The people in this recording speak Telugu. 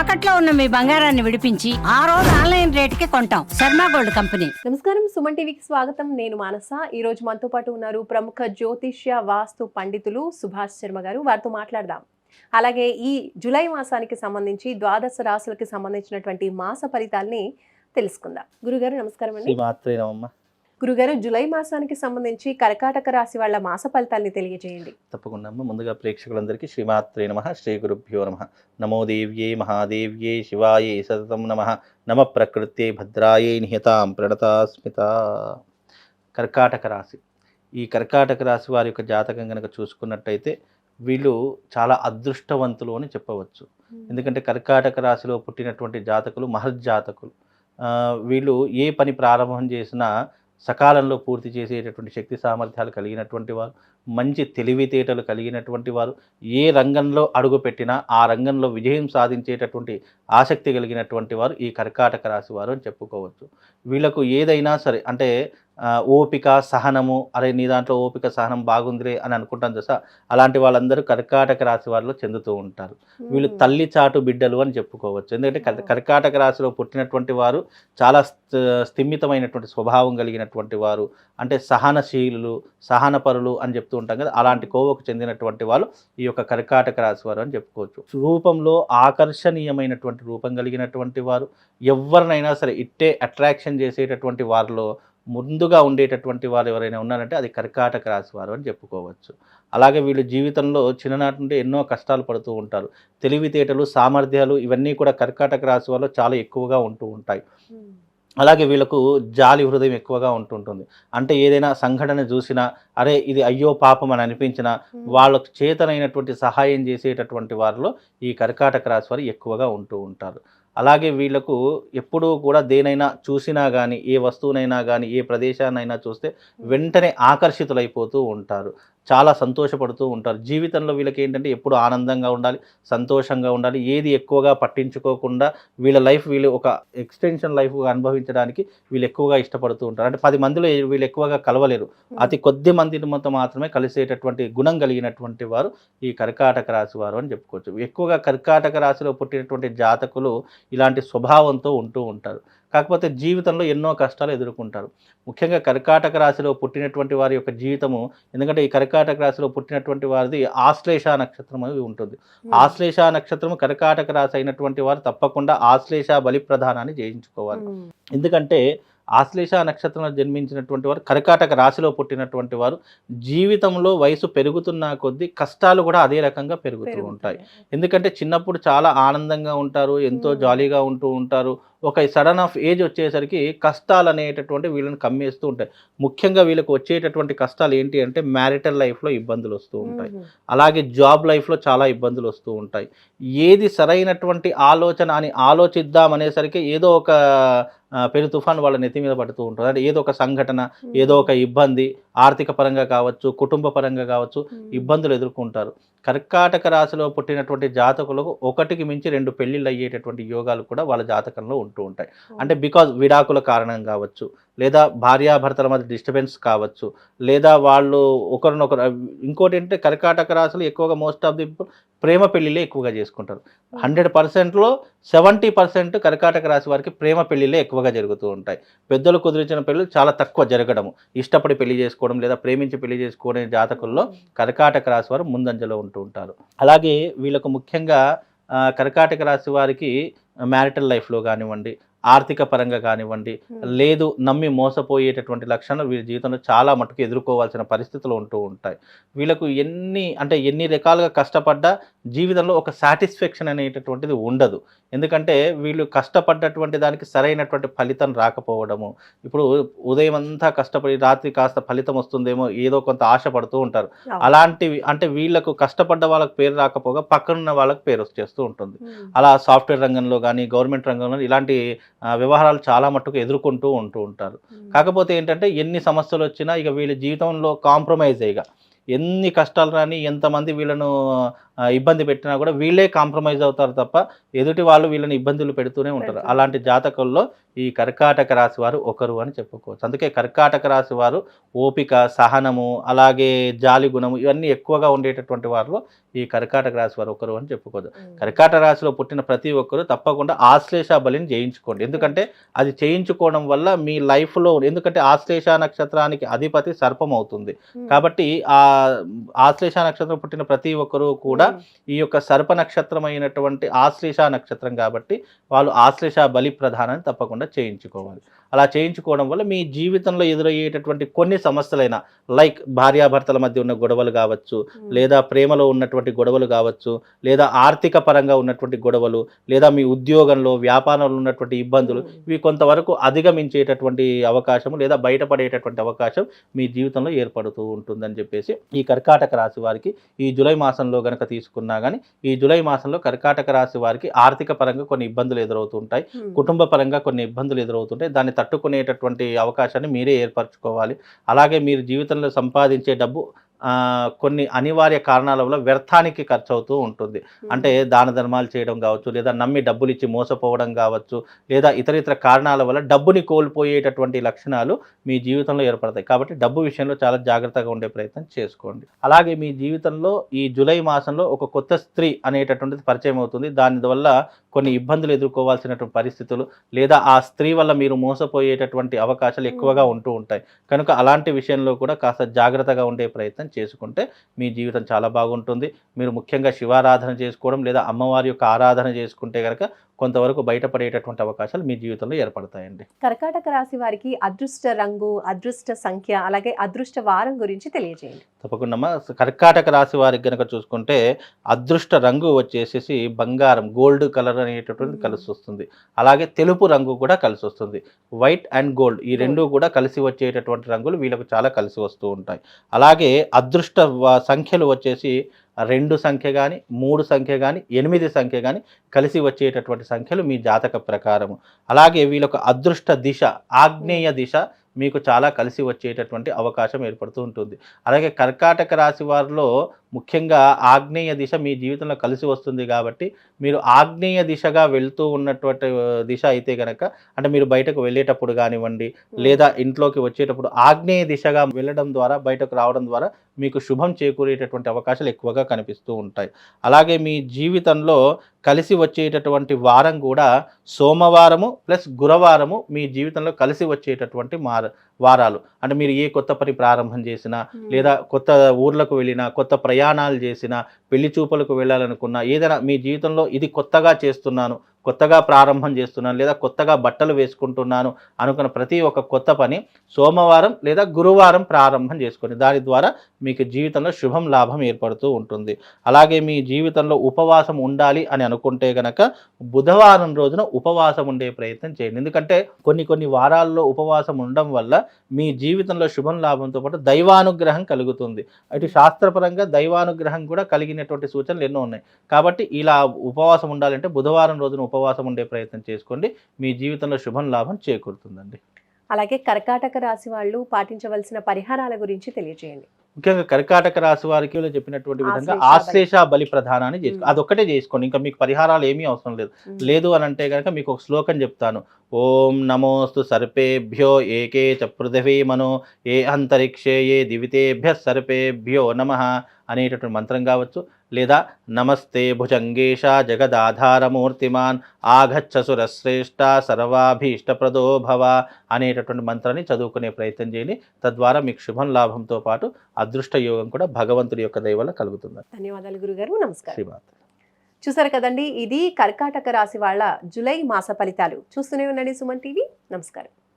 తాకట్లో ఉన్న మీ బంగారాన్ని విడిపించి ఆ రోజు ఆన్లైన్ రేటుకి కొంటాం. Sharma gold company. నమస్కారం సుమన్ టీవీకి స్వాగతం. నేను మానస. ఈ రోజు మనతో పాటు ఉన్నారు ప్రముఖ జ్యోతిష్య వాస్తు పండితులు సుభాష్ శర్మ గారు. వారితో మాట్లాడదాం. అలాగే ఈ జూలై మాసానికి సంబంధించి ద్వాదశ రాశులకి సంబంధించినటువంటి మాస ఫలితాల్ని తెలుసుకుందాం. గురుగారు నమస్కారం అండి. గురుగారు జూలై మాసానికి సంబంధించి కర్కాటక రాశి వాళ్ళ మాస ఫలితాల్ని తెలియజేయండి. తప్పకుండా ముందుగా ప్రేక్షకులందరికీ శ్రీమాత్రే నమ శ్రీ గురుభ్యో నమ. నమో దేవ్యే మహాదేవ్యే శివాయే సతతం నమ. నమ ప్రకృత్యే భద్రాయే నిహతాం ప్రణతాస్మిత. కర్కాటక రాశి. ఈ కర్కాటక రాశి వారి యొక్క జాతకం కనుక చూసుకున్నట్టయితే వీళ్ళు చాలా అదృష్టవంతులు అని చెప్పవచ్చు. ఎందుకంటే కర్కాటక రాశిలో పుట్టినటువంటి జాతకులు మహర్జాతకులు. వీళ్ళు ఏ పని ప్రారంభం చేసినా సకాలంలో పూర్తి చేసేటటువంటి శక్తి సామర్థ్యాలు కలిగినటువంటి వారు మంచి తెలివితేటలు కలిగినటువంటి వారు ఏ రంగంలో అడుగుపెట్టినా ఆ రంగంలో విజయం సాధించేటటువంటి ఆసక్తి కలిగినటువంటి వారు ఈ కర్కాటక రాశి వారు అని చెప్పుకోవచ్చు. వీళ్ళకు ఏదైనా సరే అంటే ఓపిక సహనము అరే నీ దాంట్లో ఓపిక సహనం బాగుందిలే అని అనుకుంటాం చూసా అలాంటి వాళ్ళందరూ కర్కాటక రాశి వారిలో చెందుతూ ఉంటారు. వీళ్ళు తల్లి చాటు బిడ్డలు అని చెప్పుకోవచ్చు. ఎందుకంటే కర్- కర్కాటక రాశిలో పుట్టినటువంటి వారు చాలా స్థ- స్థిమితమైనటువంటి స్వభావం కలిగినటువంటి వారు. అంటే సహనశీలులు సహనపరులు అని చెప్తూ ఉంటాం కదా అలాంటి కోవకు చెందినటువంటి వాళ్ళు ఈ యొక్క కర్కాటక రాశి వారు అని చెప్పుకోవచ్చు. రూపంలో ఆకర్షణీయమైనటువంటి రూపం కలిగినటువంటి వారు. ఎవరినైనా సరే ఇట్టే అట్రాక్షన్ చేసేటటువంటి వారిలో ముందుగా ఉండేటటువంటి వారు ఎవరైనా ఉన్నారంటే అది కర్కాటక రాశి వారు అని చెప్పుకోవచ్చు. అలాగే వీళ్ళు జీవితంలో చిన్ననాటి నుండి ఎన్నో కష్టాలు పడుతూ ఉంటారు. తెలివితేటలు సామర్థ్యాలు ఇవన్నీ కూడా కర్కాటక రాశి వారిలో చాలా ఎక్కువగా ఉంటూ ఉంటాయి. అలాగే వీళ్ళకు జాలి హృదయం ఎక్కువగా ఉంటుంటుంది. అంటే ఏదైనా సంఘటన చూసినా అరే ఇది అయ్యో పాపం అని అనిపించినా వాళ్ళకు చేతనైనటువంటి సహాయం చేసేటటువంటి వారిలో ఈ కర్కాటక రాశి వారు ఎక్కువగా ఉంటూ ఉంటారు. అలాగే వీళ్ళకు ఎప్పుడూ కూడా దేనైనా చూసినా కానీ ఏ వస్తువునైనా కానీ ఏ ప్రదేశాన్నైనా చూస్తే వెంటనే ఆకర్షితులైపోతూ ఉంటారు. చాలా సంతోషపడుతూ ఉంటారు. జీవితంలో వీళ్ళకి ఏంటంటే ఎప్పుడు ఆనందంగా ఉండాలి సంతోషంగా ఉండాలి. ఏది ఎక్కువగా పట్టించుకోకుండా వీళ్ళ లైఫ్ వీళ్ళు ఒక ఎక్స్టెన్షన్ లైఫ్ అనుభవించడానికి వీళ్ళు ఎక్కువగా ఇష్టపడుతూ ఉంటారు. అంటే పది మందిలో వీళ్ళు ఎక్కువగా కలవలేరు. అతి కొద్ది మందితో మాత్రమే కలిసేటటువంటి గుణం కలిగినటువంటి వారు ఈ కర్కాటక రాశి వారు అని చెప్పుకోవచ్చు. ఎక్కువగా కర్కాటక రాశిలో పుట్టినటువంటి జాతకులు ఇలాంటి స్వభావంతో ఉంటూ ఉంటారు. కాకపోతే జీవితంలో ఎన్నో కష్టాలు ఎదుర్కొంటారు. ముఖ్యంగా కర్కాటక రాశిలో పుట్టినటువంటి వారి యొక్క జీవితము ఎందుకంటే ఈ కర్కాటక రాశిలో పుట్టినటువంటి వారిది ఆశ్లేష నక్షత్రం అని ఉంటుంది. ఆశ్లేష నక్షత్రము కర్కాటక రాశి అయినటువంటి వారు తప్పకుండా ఆశ్లేష బలి ప్రధానాన్ని చేయించుకోవాలి ఎందుకంటే ఆశ్లేష నక్షత్రంలో జన్మించినటువంటి వారు కర్కాటక రాశిలో పుట్టినటువంటి వారు జీవితంలో వయసు పెరుగుతున్న కొద్దీ కష్టాలు కూడా అదే రకంగా పెరుగుతూ ఉంటాయి. ఎందుకంటే చిన్నప్పుడు చాలా ఆనందంగా ఉంటారు ఎంతో మ్మ్. జాలీగా ఉంటూ ఉంటారు. ఒక సడన్ ఆఫ్ ఏజ్ వచ్చేసరికి కష్టాలు అనేటటువంటి వీళ్ళని కమ్మేస్తూ ఉంటాయి. ముఖ్యంగా వీళ్ళకి వచ్చేటటువంటి కష్టాలు ఏంటి అంటే మ్యారిటల్ లైఫ్లో ఇబ్బందులు వస్తూ ఉంటాయి. అలాగే జాబ్ లైఫ్లో చాలా ఇబ్బందులు వస్తూ ఉంటాయి. ఏది సరైనటువంటి ఆలోచన అని ఆలోచిద్దాం అనేసరికి ఏదో ఒక పెను తుఫాన్ వాళ్ళ నెత్తి మీద పడుతూ ఉంటుంది. అంటే ఏదో ఒక సంఘటన ఏదో ఒక ఇబ్బంది ఆర్థిక పరంగా కావచ్చు కుటుంబ పరంగా కావచ్చు ఇబ్బందులు ఎదుర్కొంటారు. కర్కాటక రాశిలో పుట్టినటువంటి జాతకులకు ఒకటికి మించి రెండు పెళ్ళిళ్ళు అయ్యేటటువంటి యోగాలు కూడా వాళ్ళ జాతకంలో ఉంటూ ఉంటాయి. అంటే బికాజ్ విడాకుల కారణం కావచ్చు లేదా భార్యాభర్తల మధ్య డిస్టర్బెన్స్ కావచ్చు లేదా వాళ్ళు ఒకరినొకరు ఇంకోటి ఏంటంటే కర్కాటక రాశులు ఎక్కువగా మోస్ట్ ఆఫ్ ది ప్రేమ పెళ్ళిళ్ళే ఎక్కువగా చేసుకుంటారు. హండ్రెడ్ పర్సెంట్లో సెవెంటీ పర్సెంట్ కర్కాటక రాశి వారికి ప్రేమ పెళ్ళిళ్ళే ఎక్కువగా జరుగుతూ ఉంటాయి. పెద్దలు కుదిరించిన పెళ్ళి చాలా తక్కువ జరగడము. ఇష్టపడి పెళ్ళి చేసుకోవడం లేదా ప్రేమించి పెళ్ళి చేసుకోవడం జాతకుల్లో కర్కాటక రాశి వారు ముందంజలో ఉంటూ ఉంటారు. అలాగే వీళ్ళకు ముఖ్యంగా కర్కాటక రాశి వారికి మ్యారిటల్ లైఫ్లో కానివ్వండి ఆర్థిక పరంగా కానివ్వండి లేదు నమ్మి మోసపోయేటటువంటి లక్షణాలు వీళ్ళ జీవితంలో చాలా మటుకు ఎదుర్కోవాల్సిన పరిస్థితులు ఉంటూ ఉంటాయి. వీళ్ళకు ఎన్ని అంటే ఎన్ని రకాలుగా కష్టపడ్డా జీవితంలో ఒక సాటిస్ఫాక్షన్ అనేటటువంటిది ఉండదు. ఎందుకంటే వీళ్ళు కష్టపడ్డటువంటి దానికి సరైనటువంటి ఫలితం రాకపోవడము ఇప్పుడు ఉదయం అంతా కష్టపడి రాత్రి కాస్త ఫలితం వస్తుందేమో ఏదో కొంత ఆశ పడుతూ ఉంటారు. అలాంటివి అంటే వీళ్ళకు కష్టపడ్డ వాళ్ళకి పేరు రాకపోగా పక్కనున్న వాళ్ళకి పేరు వచ్చేస్తూ ఉంటుంది. అలా సాఫ్ట్వేర్ రంగంలో కానీ గవర్నమెంట్ రంగంలో ఇలాంటి వ్యవహారాలు చాలా మట్టుకు ఎదుర్కొంటూ ఉంటూ ఉంటారు. కాకపోతే ఏంటంటే ఎన్ని సమస్యలు వచ్చినా ఇక వీళ్ళ జీవితంలో కాంప్రమైజ్ ఇక. ఎన్ని కష్టాలు రాని ఎంతమంది వీళ్ళను ఇబ్బంది పెట్టినా కూడా వీళ్ళే కాంప్రమైజ్ అవుతారు తప్ప ఎదుటి వాళ్ళు వీళ్ళని ఇబ్బందులు పెడుతూనే ఉంటారు. అలాంటి జాతకుల్లో ఈ కర్కాటక రాశి వారు ఒకరు అని చెప్పుకోవచ్చు. అందుకే కర్కాటక రాశి వారు ఓపిక సహనము అలాగే జాలి గుణము ఇవన్నీ ఎక్కువగా ఉండేటటువంటి వారిలో ఈ కర్కాటక రాశి వారు ఒకరు అని చెప్పుకోవచ్చు. కర్కాటక రాశిలో పుట్టిన ప్రతి ఒక్కరు తప్పకుండా ఆశ్లేష బలిని చేయించుకోండి ఎందుకంటే అది చేయించుకోవడం వల్ల మీ లైఫ్లో ఎందుకంటే ఆశ్లేష నక్షత్రానికి అధిపతి సర్పం అవుతుంది. కాబట్టి ఆ ఆశ్లేష నక్షత్రం పుట్టిన ప్రతి ఒక్కరూ కూడా ఈ యొక్క సర్ప నక్షత్రం అయినటువంటి ఆశ్లేష నక్షత్రం కాబట్టి వాళ్ళు ఆశ్లేష బలి ప్రధానాన్ని తప్పకుండా చేయించుకోవాలి. అలా చేయించుకోవడం వల్ల మీ జీవితంలో ఎదురయ్యేటటువంటి కొన్ని సమస్యలైన లైక్ భార్యాభర్తల మధ్య ఉన్న గొడవలు కావచ్చు లేదా ప్రేమలో ఉన్నటువంటి గొడవలు కావచ్చు లేదా ఆర్థిక పరంగా ఉన్నటువంటి గొడవలు లేదా మీ ఉద్యోగంలో వ్యాపారంలో ఉన్నటువంటి ఇబ్బందులు ఇవి కొంతవరకు అధిగమించేటటువంటి అవకాశం లేదా బయటపడేటటువంటి అవకాశం మీ జీవితంలో ఏర్పడుతూ ఉంటుందని చెప్పేసి ఈ కర్కాటక రాశి వారికి ఈ జూలై మాసంలో గనక తీసుకున్నా కానీ ఈ జూలై మాసంలో కర్కాటక రాశి వారికి ఆర్థిక పరంగా కొన్ని ఇబ్బందులు ఎదురవుతుంటాయి. కుటుంబ పరంగా కొన్ని ఇబ్బందులు ఎదురవుతుంటాయి. దాన్ని తట్టుకునేటటువంటి అవకాశాన్ని మీరే ఏర్పరచుకోవాలి. అలాగే మీరు జీవితంలో సంపాదించే డబ్బు కొన్ని అనివార్య కారణాల వల్ల వ్యర్థానికి ఖర్చు అవుతూ ఉంటుంది అంటే దాన ధర్మాలు చేయడం కావచ్చు లేదా నమ్మి డబ్బులు ఇచ్చి మోసపోవడం కావచ్చు లేదా ఇతర ఇతర కారణాల వల్ల డబ్బుని కోల్పోయేటటువంటి లక్షణాలు మీ జీవితంలో ఏర్పడతాయి. కాబట్టి డబ్బు విషయంలో చాలా జాగ్రత్తగా ఉండే ప్రయత్నం చేసుకోండి. అలాగే మీ జీవితంలో ఈ జూలై మాసంలో ఒక కొత్త స్త్రీ అనేటటువంటిది పరిచయం అవుతుంది. దానివల్ల కొన్ని ఇబ్బందులు ఎదుర్కోవాల్సినటువంటి పరిస్థితులు లేదా ఆ స్త్రీ వల్ల మీరు మోసపోయేటటువంటి అవకాశాలు ఎక్కువగా ఉంటూ ఉంటాయి. కనుక అలాంటి విషయంలో కూడా కాస్త జాగ్రత్తగా ఉండే ప్రయత్నం చేసుకుంటే మీ జీవితం చాలా బాగుంటుంది. మీరు ముఖ్యంగా శివారాధన చేసుకోవడం లేదా అమ్మవారి యొక్క ఆరాధన చేసుకుంటే కనుక కొంతవరకు బయటపడేటటువంటి అవకాశాలు మీ జీవితంలో ఏర్పడతాయండి. కర్కాటక రాశి వారికి అదృష్ట రంగు అదృష్ట సంఖ్య అలాగే అదృష్ట వారం గురించి తెలియజేయండి. తప్పకుండా. కర్కాటక రాశి వారికి కనుక చూసుకుంటే అదృష్ట రంగు వచ్చేసేసి బంగారం గోల్డ్ కలర్ అనేటటువంటి. కలిసి వస్తుంది. అలాగే తెలుపు రంగు కూడా కలిసి వస్తుంది. వైట్ అండ్ గోల్డ్ ఈ రెండు కూడా కలిసి వచ్చేటటువంటి రంగులు వీళ్ళకు చాలా కలిసి వస్తూ ఉంటాయి. అలాగే అదృష్ట సంఖ్యలు వచ్చేసి రెండు సంఖ్య కానీ మూడు సంఖ్య కానీ ఎనిమిది సంఖ్య కానీ కలిసి వచ్చేటటువంటి సంఖ్యలు మీ జాతక ప్రకారము. అలాగే వీళ్ళొక అదృష్ట దిశ ఆగ్నేయ దిశ మీకు చాలా కలిసి వచ్చేటటువంటి అవకాశం ఏర్పడుతూ ఉంటుంది. అలాగే కర్కాటక రాశి వారిలో ముఖ్యంగా ఆగ్నేయ దిశ మీ జీవితంలో కలిసి వస్తుంది కాబట్టి మీరు ఆగ్నేయ దిశగా వెళ్తూ ఉన్నటువంటి దిశ అయితే కనుక అంటే మీరు బయటకు వెళ్ళేటప్పుడు కానివ్వండి లేదా ఇంట్లోకి వచ్చేటప్పుడు ఆగ్నేయ దిశగా వెళ్ళడం ద్వారా బయటకు రావడం ద్వారా మీకు శుభం చేకూరేటటువంటి అవకాశాలు ఎక్కువగా కనిపిస్తూ ఉంటాయి. అలాగే మీ జీవితంలో కలిసి వచ్చేటటువంటి వారం కూడా సోమవారము ప్లస్ గురువారము మీ జీవితంలో కలిసి వచ్చేటటువంటి మార వారాలు. అంటే మీరు ఏ కొత్త పని ప్రారంభం చేసినా లేదా కొత్త ఊర్లకు వెళ్ళినా కొత్త ప్రయాణాలు చేసినా పెళ్ళి చూపులకు వెళ్ళాలనుకున్నా ఏదైనా మీ జీవితంలో ఇది కొత్తగా చేస్తున్నాను కొత్తగా ప్రారంభం చేస్తున్నాను లేదా కొత్తగా బట్టలు వేసుకుంటున్నాను అనుకున్న ప్రతి ఒక్క కొత్త పని సోమవారం లేదా గురువారం ప్రారంభం చేసుకోండి దాని ద్వారా మీకు జీవితంలో శుభం లాభం ఏర్పడుతూ ఉంటుంది. అలాగే మీ జీవితంలో ఉపవాసం ఉండాలి అని అనుకుంటే గనక బుధవారం రోజున ఉపవాసం ఉండే ప్రయత్నం చేయండి. ఎందుకంటే కొన్ని కొన్ని వారాల్లో ఉపవాసం ఉండడం వల్ల మీ జీవితంలో శుభం లాభంతో పాటు దైవానుగ్రహం కలుగుతుంది. అటు శాస్త్రపరంగా దైవానుగ్రహం కూడా కలిగినటువంటి సూచనలు ఎన్నో ఉన్నాయి. కాబట్టి ఇలా ఉపవాసం ఉండాలంటే బుధవారం రోజున ఉపవాసం ఉండే ప్రయత్నం చేసుకోండి. మీ జీవితంలో శుభం లాభం చేకూరుతుందండి. అలాగే కర్కాటక రాశి వాళ్ళు పాటించవలసిన పరిహారాల గురించి తెలియజేయండి ముఖ్యంగా కర్కాటక రాశి వారికి చెప్పినటువంటి విధంగా ఆశ్లేష బలి. ప్రధానాన్ని చేసుకో. అదొక్కటే చేసుకోండి. ఇంకా మీకు పరిహారాలు ఏమీ అవసరం లేదు. లేదు అని అంటే కనుక మీకు ఒక శ్లోకం చెప్తాను. ఓం నమోస్తు సర్పేభ్యో ఏకే చ పృథివీ మనో ఏ అంతరిక్షే ఏ దివితేభ్య సర్పేభ్యో నమ అనేటటువంటి మంత్రం కావచ్చు. లేదా నమస్తే భుజంగేశ జగదాధారమూర్తిమాన్ ఆగచ్చ సురశ్రేష్ట సర్వాభీష్టప్రదో భవ అనేటటువంటి మంత్రాన్ని చదువుకునే ప్రయత్నం చేయండి. తద్వారా మీకు శుభం లాభంతో పాటు అదృష్ట యోగం కూడా భగవంతుడి యొక్క దయ వల్ల కలుగుతుంది. ధన్యవాదాలు గురుగారు నమస్కారం. శ్రీమాత. చూసారు కదండి ఇది కర్కాటక రాశి వాళ్ళ జూలై మాస ఫలితాలు. చూస్తూనే ఉండండి సుమన్ టీవీ. నమస్కారం.